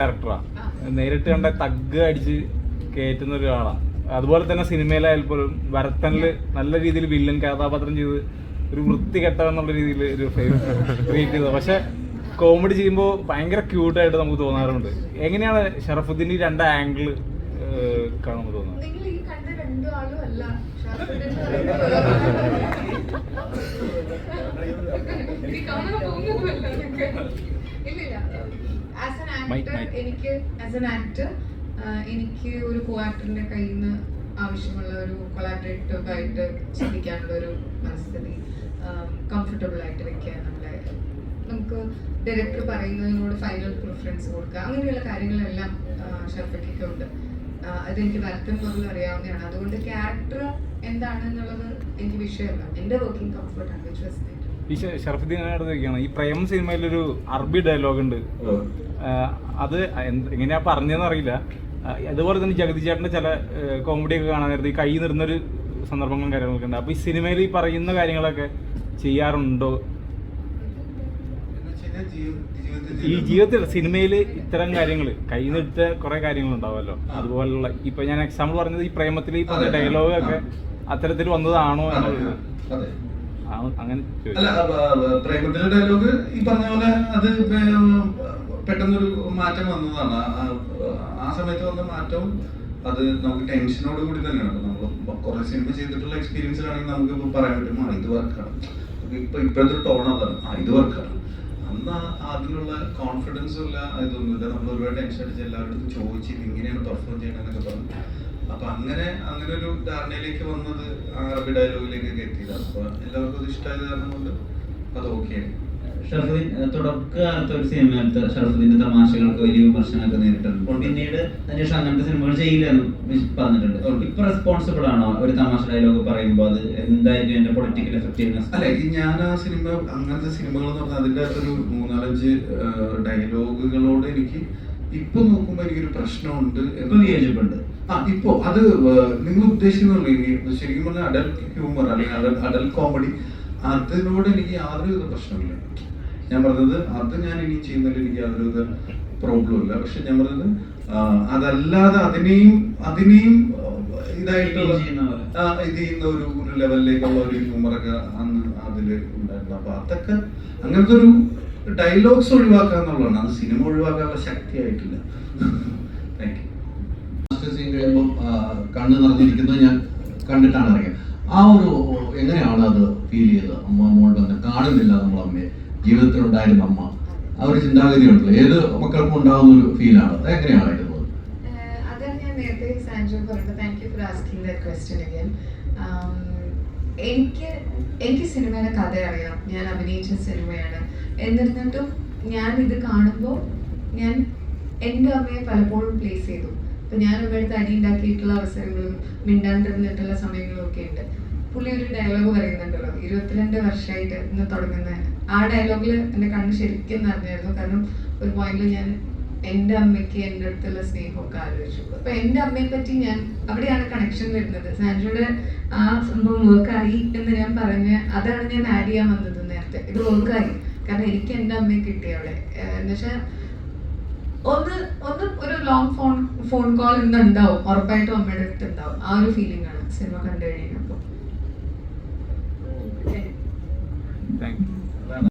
ക്യാരക്ടറാ നേരിട്ട് കണ്ട തഗ് അടിച്ച് കയറ്റുന്ന ഒരാളാണ് അതുപോലെ തന്നെ സിനിമയിലായാൽ പോലും ഭരത്തനിൽ നല്ല രീതിയിൽ വില്ലൻ കഥാപാത്രം ചെയ്ത് ഒരു വൃത്തികെട്ട എന്നുള്ള രീതിയിൽ ഒരു ക്രിയേറ്റ് ചെയ്തത്. പക്ഷെ കോമഡി ചെയ്യുമ്പോൾ ഭയങ്കര ക്യൂട്ടായിട്ട് നമുക്ക് തോന്നാറുണ്ട്. എങ്ങനെയാണ് ഷറഫുദ്ദീൻ ഈ രണ്ട് ആംഗിൾ കാണുമ്പോൾ തോന്നുന്നത്? നിങ്ങൾ ആക്ടർ എനിക്ക് ആസ് എൻ ആക്ടർ എനിക്ക് ഒരു കോ ആക്ടറിന്റെ കയ്യിൽ നിന്ന് ആവശ്യമുള്ള ഒരു കൊളാബറേറ്റീവ് ആയിട്ട് ചിന്തിക്കാനുള്ള ഒരു മനസ്ഥിതി കംഫർട്ടബിൾ ആയിട്ട് വെക്കുക നമ്മളെ നമുക്ക് ഡയറക്ടർ പറയുന്നതിനോട് ഫൈനൽ പ്രിഫറൻസ് കൊടുക്കുക അങ്ങനെയുള്ള കാര്യങ്ങളെല്ലാം ഷർഫയ്ക്കൊക്കെ ഉണ്ട്. അതെനിക്ക് വരത്തും മുതൽ അറിയാവുന്നതാണ്. അതുകൊണ്ട് ക്യാരക്ടർ എന്താണെന്നുള്ളത് എനിക്ക് വിഷയമല്ല. എന്റെ വർക്കിംഗ് കംഫർട്ടാണ് വിശ്വസിക്കുന്നത് വാസ് ഈ ഷർഫുദ്ദീൻ ഷറഫുദ്ദീൻ ചോദിക്കുകയാണ് ഈ പ്രേം സിനിമയിലൊരു അറബി ഡയലോഗ് ഉണ്ട്. അത് എന്ത് എങ്ങനെയാ പറഞ്ഞതെന്ന് അറിയില്ല. അതുപോലെ തന്നെ ജഗതി ചേട്ടന്റെ ചില കോമഡി ഒക്കെ കാണാൻ നേരത്തെ ഈ കൈ നിറഞ്ഞൊരു സന്ദർഭങ്ങളും കാര്യങ്ങളൊക്കെ ഉണ്ട്. അപ്പൊ ഈ സിനിമയിൽ ഈ പറയുന്ന കാര്യങ്ങളൊക്കെ ചെയ്യാറുണ്ടോ? ഈ ജീവിതത്തിൽ സിനിമയിൽ ഇത്തരം കാര്യങ്ങൾ കൈ നിർത്ത കുറെ കാര്യങ്ങൾ ഉണ്ടാവുമല്ലോ. അതുപോലുള്ള ഇപ്പൊ ഞാൻ എക്സാമ്പിൾ പറഞ്ഞത് ഈ പ്രേമത്തിൽ ഈ പറഞ്ഞ. ഡയലോഗ് ഒക്കെ അത്തരത്തിൽ വന്നതാണോ എന്നുള്ളത്. അങ്ങനെ അല്ല പ്രേമത്തിലെ ഡയലോഗ് ഈ പറഞ്ഞ പോലെ അത് പെട്ടെന്നൊരു മാറ്റം വന്നതാണ്. ആ- സമയത്ത് വന്ന മാറ്റവും അത് നമുക്ക് ടെൻഷനോട് കൂടി തന്നെയാണ്. നമ്മൾ കുറെ സിനിമ ചെയ്തിട്ടുള്ള എക്സ്പീരിയൻസിലാണെങ്കിൽ നമുക്ക് പറയാൻ പറ്റും ആ ഇത് വർക്കാണ് ഇപ്പൊ ഇപ്പോഴത്തെ ടോൺ അതാണ്. ഇത് വർക്കാണ് അന്ന് അതിനുള്ള കോൺഫിഡൻസും ഇല്ല. ഇതൊന്നുമില്ല നമ്മൾ ഒരുപാട് ടെൻഷൻ അടിച്ച് എല്ലാവരോടും ചോദിച്ച് ഇങ്ങനെയാണ് പെർഫോം ചെയ്യണമെന്നൊക്കെ പറഞ്ഞു. അപ്പൊ അങ്ങനെ അങ്ങനെ ഒരു ധാരണയിലേക്ക് വന്നത് അറബി ഡയലോഗിലേക്കൊക്കെ എത്തിയത് അപ്പൊ എല്ലാവർക്കും അത് ഇഷ്ടമായത് കാരണം കൊണ്ട് അത് ഓക്കെയാണ് ഷറഫുദ്ദീൻ തുടക്കകാലത്ത് ഒരു സിനിമയിലത്തെ ഷറഫുദ്ദീന്റെ തമാശകൾക്ക് വലിയ വിമർശനമൊക്കെ നേരിട്ടുണ്ട് പിന്നീട് അന്വേഷണം അങ്ങനത്തെ സിനിമകൾ ചെയ്യില്ല എന്ന് പറഞ്ഞിട്ടുണ്ട്. ഇപ്പൊ റെസ്പോൺസിബിൾ ആണോ ഒരു തമാശ ഡയലോഗ് പറയുമ്പോൾ അത് എന്തായിരിക്കും എന്റെ പൊളിറ്റിക്കൽ എഫക്റ്റീവ്നെസ് അല്ല ഞാൻ ആ സിനിമ അങ്ങനത്തെ സിനിമകൾ എന്ന് പറഞ്ഞാൽ അതിന്റെ ഒരു മൂന്നാലഞ്ച് ഡയലോഗുകളോട് എനിക്ക് ഇപ്പൊ നോക്കുമ്പോ എനിക്കൊരു പ്രശ്നമുണ്ട് ഇപ്പൊ വിയോജിപ്പുണ്ട്. ആ ഇപ്പോ അത് നിങ്ങൾ ഉദ്ദേശിക്കുന്നുള്ളൂ ശരിക്കും പറഞ്ഞാൽ അഡൽ ഹ്യൂമർ അല്ലെങ്കിൽ അഡൽ അഡൽ കോമഡി അതിനോട് എനിക്ക് യാതൊരു പ്രശ്നമില്ല ഞാൻ പറഞ്ഞത് അത് ഞാൻ ഇനി ചെയ്യുന്നതിൽ എനിക്ക് യാതൊരു പ്രോബ്ലം ഇല്ല. പക്ഷെ ഞാൻ പറഞ്ഞത് അതല്ലാതെ അതിനെയും അതിനെയും ഇതായിട്ടുള്ള ഇത് ചെയ്യുന്ന പോലെ. ആ, ഇത് ഒരു ഒരു ലെവലിലേക്കുള്ള ഒരു ഹ്യൂമറൊക്കെ അന്ന് അതിൽ ഉണ്ടായിരുന്നു. അപ്പൊ അതൊക്കെ അങ്ങനത്തെ ഒരു ഡയലോഗ്സ് ഒഴിവാക്കുക എന്നുള്ളതാണ്. അത് സിനിമ ഒഴിവാക്കാനുള്ള ശക്തിയായിട്ടില്ല. താങ്ക് യു മാസ്റ്റർ സീൻ കഴിയുമ്പോൾ കണ്ണ് നിറഞ്ഞിരിക്കുന്നത് ഞാൻ കണ്ടിട്ടാണ് അറിയാം ആ ഒരു എങ്ങനെയാണ് അത് ഫീൽ ചെയ്തത്? അമ്മ മോൾ ബന്ധം കാണുന്നില്ല നമ്മൾ അമ്മയെ ജീവിതത്തിൽ ഉണ്ടായിരുന്ന അമ്മ. ആ ഒരു ചിന്താഗതി ഉണ്ടല്ലോ ഏത് മക്കൾക്കും ഉണ്ടാകുന്ന ഒരു ഫീലാണ്. അത് എങ്ങനെയാണ് ഇത് ഞാൻ നേരത്തെ സാൻജോ പറഞ്ഞത്. Thank for asking that question again Um, എനിക്ക് എനിക്ക് സിനിമയുടെ കഥ അറിയാം. ഞാൻ അഭിനയിച്ച സിനിമയാണ്. എന്നിരുന്നിട്ടും ഞാൻ ഇത് കാണുമ്പോൾ ഞാൻ എന്റെ അമ്മയെ പലപ്പോഴും പ്ലേസ് ചെയ്തു. അപ്പം ഞാൻ അമ്മയുടെ അടി ഉണ്ടാക്കിയിട്ടുള്ള അവസരങ്ങളും മിണ്ടാണ്ടിരുന്നിട്ടുള്ള സമയങ്ങളും ഒക്കെ ഉണ്ട്. പുള്ളി ഒരു ഡയലോഗ് പറയുന്നുണ്ടല്ലോ. ഇരുപത്തിരണ്ട് വർഷമായിട്ട് ഇന്ന് തുടങ്ങുന്ന ആ ഡയലോഗിൽ എന്റെ കണ്ണ് ശരിക്കും നിറഞ്ഞായിരുന്നു. കാരണം ഒരു പോയിന്റിൽ ഞാൻ എന്റെ അമ്മയ്ക്ക് എന്റെ അടുത്തുള്ള സ്നേഹമൊക്കെ ആലോചിച്ചു. അപ്പൊ എന്റെ അമ്മയെ പറ്റി ഞാൻ അവിടെയാണ് കണക്ഷൻ വരുന്നത്. സാൻഡ്രയുടെ ആ സംഭവം വർക്കായി എന്ന് ഞാൻ പറഞ്ഞ് അതാണ് ഞാൻ ആഡ് ചെയ്യാൻ വന്നത് നേരത്തെ. ഇത് വർക്കായി കാരണം എനിക്ക് എന്റെ അമ്മയെ കിട്ടി അവിടെ. എന്നുവെച്ചാൽ ഒന്ന് ഒന്ന് ഒരു ലോങ് ഫോൺ ഫോൺ കോൾ ഇന്ന് ഉണ്ടാവും ഉറപ്പായിട്ടും അമ്മയുടെ അടുത്ത് ഉണ്ടാവും ആ ഒരു ഫീലിംഗ് ആണ് സിനിമ കണ്ടു കഴിഞ്ഞപ്പോൾ. Thank U